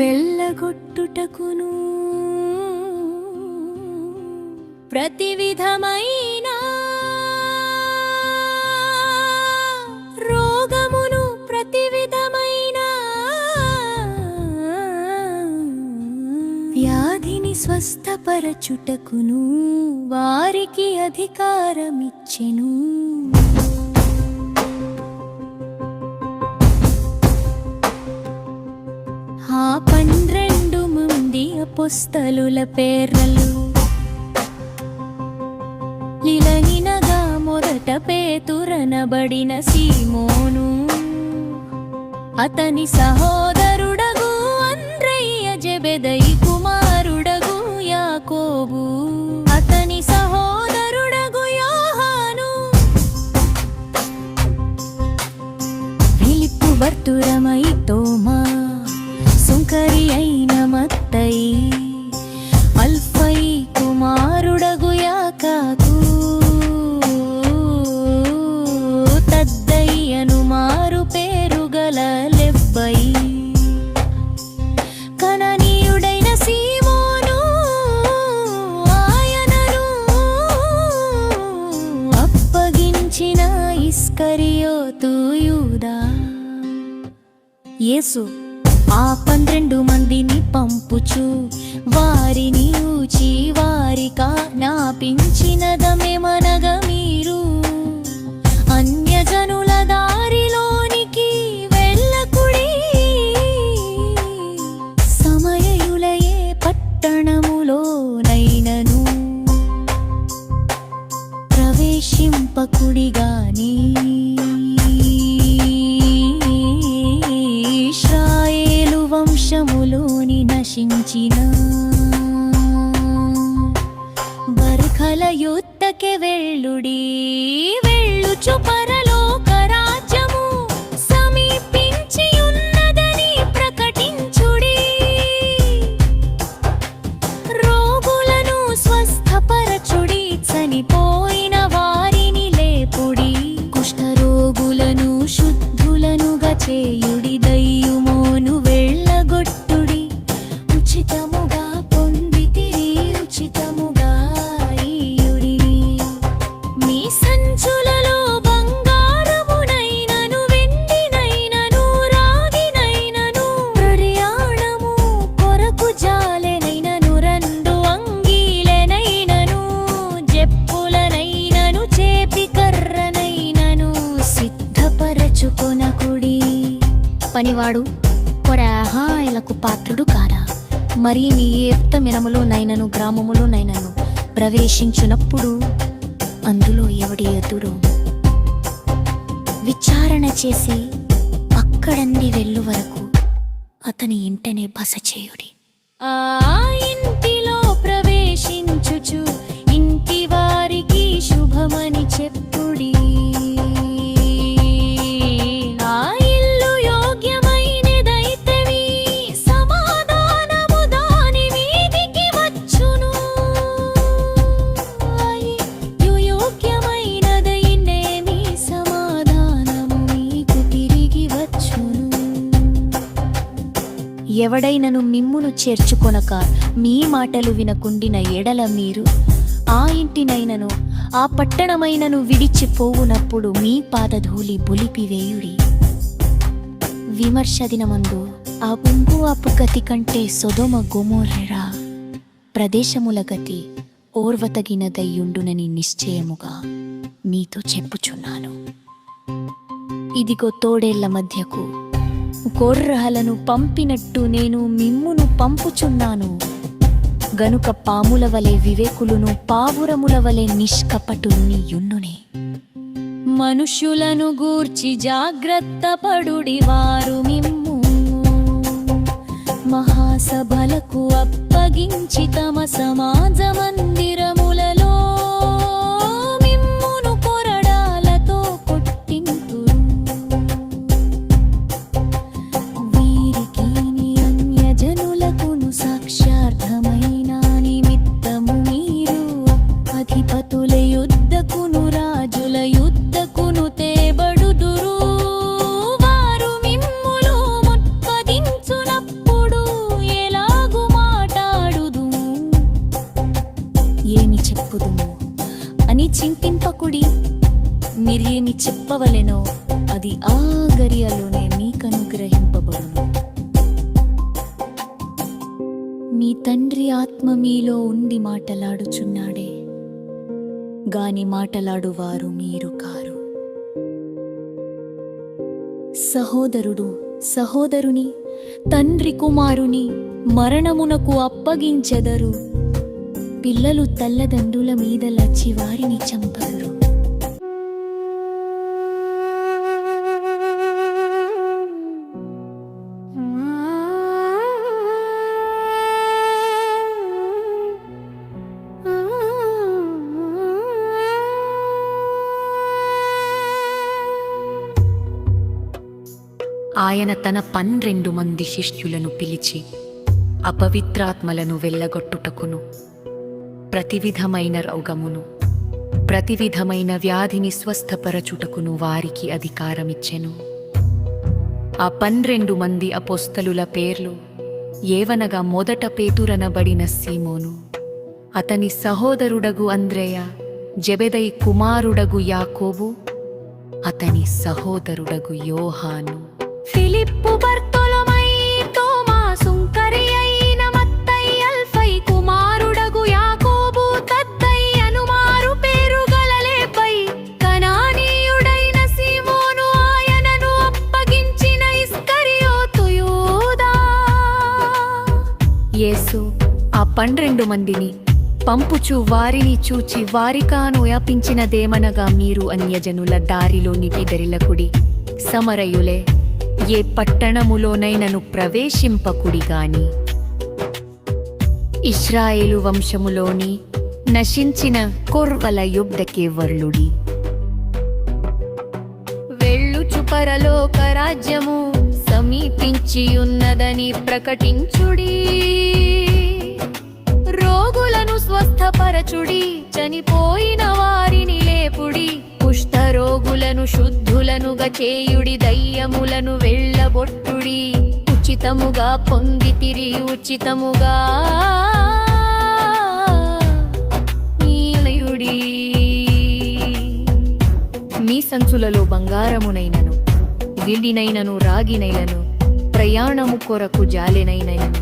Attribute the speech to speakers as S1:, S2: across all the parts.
S1: వెళ్ళగొట్టుటకును. ప్రతి విధమైన రోగమును ప్రతి విధమైన వ్యాధిని స్వస్థపరచుటకును వారికి అధికారమిచ్చెను. పుస్తలుల అపుస్తలుల లిలనినగా మొదట పేతురనబడిన సీమోను. అతని సహో యేసు ఇశ్రాయేలు నశించిన. బర్ఖల యుద్ధకి వెళ్ళుడి వెళ్ళుచు పరలోక పనివాడు కొరాహాయలకు పాత్రుడు కారా? మరి నీ ఏప్త మినములో నైనను గ్రామములో నైనను ప్రవేశించునప్పుడు అందులో ఎవడి ఎదురు? విచారణ చేసి అక్కడంది వెళ్ళు వరకు అతని ఇంటనే బస చేయుడి ఆ ఇంటి ఎవడైనను మిమ్మును చేర్చుకొనక మీ మాటలు వినకుండిన ఎడల మీరు. ఆ ఇంటినైనను ఆ పట్టణమైనను విడిచిపోవునప్పుడు మీ పాదధూళి బొలిపివేయుడి విమర్శ దినమందు ఆ గుంపు అప్పు గతి కంటే సొదొమ గొమోర్రెరా. ప్రదేశముల గతి ఓర్వతగినదయ్యుండునని నిశ్చయముగా మీతో చెప్పుచున్నాను. ఇదిగో తోడేళ్ళ మధ్యకు గొర్రహలను పంపినట్టు నేను మిమ్మును పంపుచున్నాను. గనుక పాముల వలె వివేకులును పావురముల వలె నిష్కపటుని యున్నునే మనుష్యులను గూర్చి జాగ్రత్త పడుడి వారు మిమ్ము. మహాసభలకు అప్పగించి తమ సమాజ మందిరము ఆత్మ మీలో ఉండి మాటలాడుచున్నాడే. గాని మాటలాడువారు మీరు కారు. సహోదరుడు సహోదరుని తండ్రి కుమారుని మరణమునకు అప్పగించెదరు. పిల్లలు తల్లదండ్రుల మీద లచ్చి వారిని
S2: ఆయన తన పన్నెండు మంది శిష్యులను పిలిచి అపవిత్రాత్మలను వెళ్ళగొట్టుటకును ప్రతివిధమైన రోగమును ప్రతి విధమైన వ్యాధిని స్వస్థపరచుటకును వారికి అధికారమిచ్చెను. ఆ పన్నెండు మంది అపోస్తలుల పేర్లు ఏవనగా మొదట పేతురనబడిన సీమోను. అతని సహోదరుడగు అంద్రేయ జబెదై కుమారుడగు యాకోబు అతని సహోదరుడగు యోహాను.
S1: ఫిలిప్పు బర్తొలమై తోమా అయిన మత్తయి అల్ఫై కుమారుడగు యాకోబు తద్దై అనుమారు పేరు గలలేపై కనానీయుడైన సీమోను ఆయనను అప్పగించిన ఇస్కరియోతు
S2: యేసు ఆ పన్నెండు మందిని పంపుచు వారిని చూచి వారికాను వ్యాపించినదేమనగా మీరు అన్యజనుల దారిలోని బెదరిలకుడి సమరయులే ఏ పట్టణములోనైనను ప్రవేశింపకుడి గాని. ఇస్రాయేలు వంశములోని నశించిన కొర్వల యుద్ధకే వర్లుడి
S1: వెళ్ళుచు పరలోక రాజ్యము సమీపించి ఉన్నదని ప్రకటించుడి. చేయుడి దయ్యములను వెళ్ళబొట్టుడి. ఉచితముగా పొందితిరి ఉచితముగా నీలయుడి.
S2: మీ సంచులలో బంగారమునైనను విడినైనను రాగినైనను ప్రయాణము కొరకు జాలెనైనను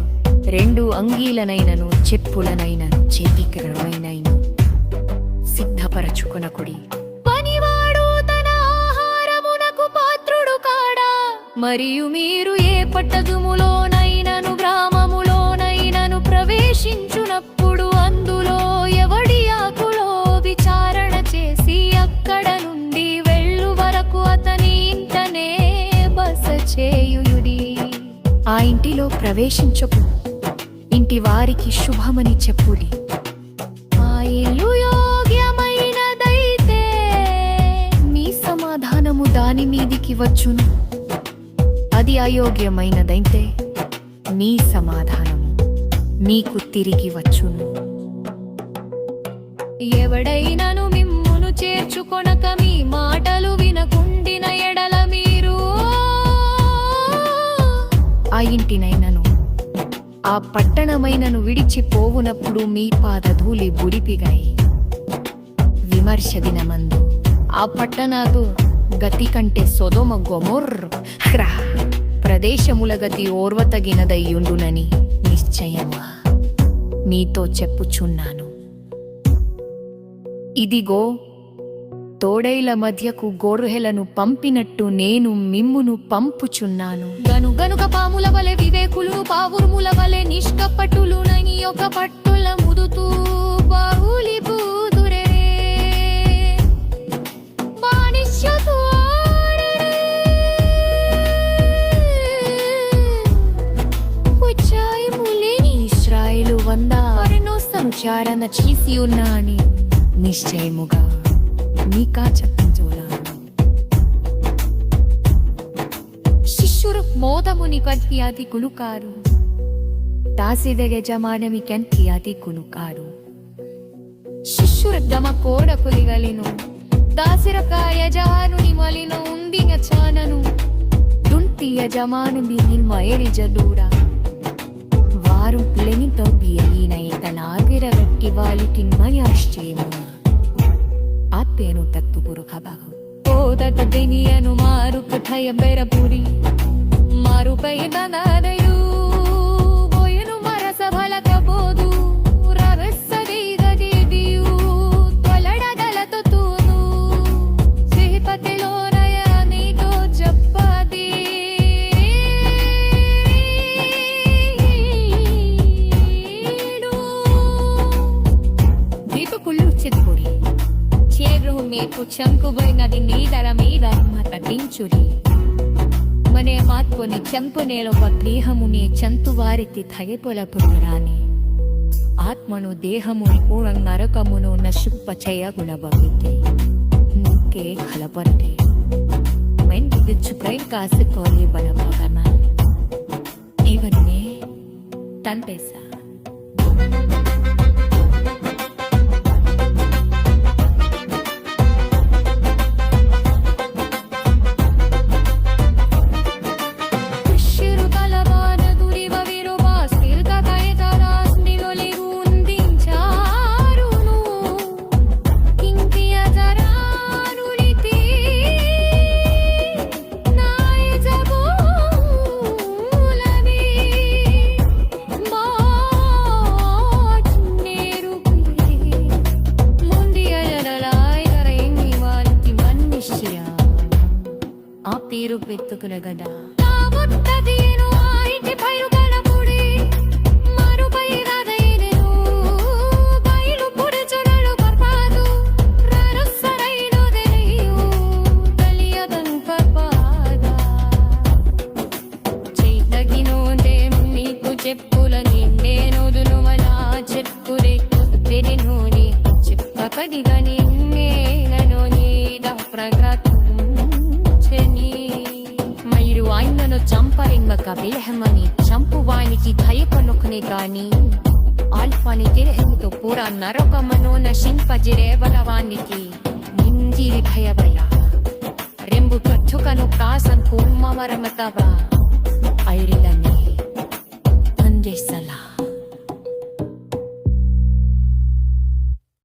S2: రెండు అంగీలనైనను చెప్పులనైనను చేతికరమైనను సిద్ధపరచుకొనకుడి.
S1: మరియు మీరు ఏ పట్టదుములోనైనను గ్రామములోనైనను ప్రవేశించునప్పుడు అందులో ఎవడి ఆకులో విచారణ చేసి అక్కడ నుండి వెళ్ళు వరకు అతని ఇంటనే బస చేయుడి.
S2: ఆ ఇంటిలో ప్రవేశించకు. ఇంటి వారికి శుభమని చెప్పుడి.
S1: ఆ ఇల్లు యోగ్యమైనదైతే
S2: మీ సమాధానము దాని మీదికి వచ్చును. అది అయోగ్యమైనదైతే మీ సమాధానము. మీకు తిరిగి వచ్చును.
S1: ఎవడైనను మిమ్మును చేర్చుకొనక మీ మాటలు వినకుండిన ఎడల మీరు.
S2: ఆ ఇంటినైనను ఆ పట్టణమైనను విడిచిపోవునప్పుడు మీ పాదధూళి బుడిపిగై. విమర్శ దినమందు ఆ పట్టణాదు గతి కంటే సొదొమ గొమొర్. హ్రా ప్రదేశముల గతి ఓర్వతగినదయ్యుండునని నిశ్చయమా? మీతో చెప్పుచున్నాను. ఇదిగో తోడైల మధ్యకు గోర్రెలను పంపినట్టు నేను మిమ్మును పంపుచున్నాను.
S1: గను గనుక పాముల వలె వివేకులు పావురుముల వలె నిష్కపటులు నని ఒక పట్టుల ముదుతూ
S2: వారన చీసి ఉన్నా అని నిశ్చయముగా నీకా చెప్పించోలా
S1: శిష్యురు మోదముని కంటి అతి కులుకారు
S2: దాసిద యజమానమి కంటి అతి కులుకారు శిష్యుర దమ కోడ కులిగలిను. దాసిరక యజమానుని మలిన ఉందిగ చానను. దుంటి యజమానుని మైరి
S1: మయరి மாறும் பிள்ளையின் இணையதன் ஆர்வம் இவாலிக்கின்மையாஷ்டேமோ ஆத்தேனு தத்து புருகபகு ஓதத தினியனு மாறு கதைய பெரபுரி மாறு பெய்தனதையு போயினு மரச பழக்கபோது మేపు చంకుబోయినది నీ ధర మీద మతటించుడి మనే మాత్కొని చంపు నేలొక దేహముని చంతువారితి దయపొలపురాని ఆత్మను దేహము కూడ నరకమును నశింప చేయగుణబగితే ముక్కే హలపరటే மென்றிச்சு பிரைன் காசு கோலி பலமாக இவனே ఇవన్నీ பேசா sudah. ఆయనను చంపరింగక విలహమని చంపువానికి భయపనుకునే గాని ఆల్ఫాని తిరహమితో పూరా నరకమను నశింపజిరే బలవానికి నింజిరి భయభయ రెంబు కట్టుకను కాసన్ కుమ్మమరమతవ ఐరిలని అందేసల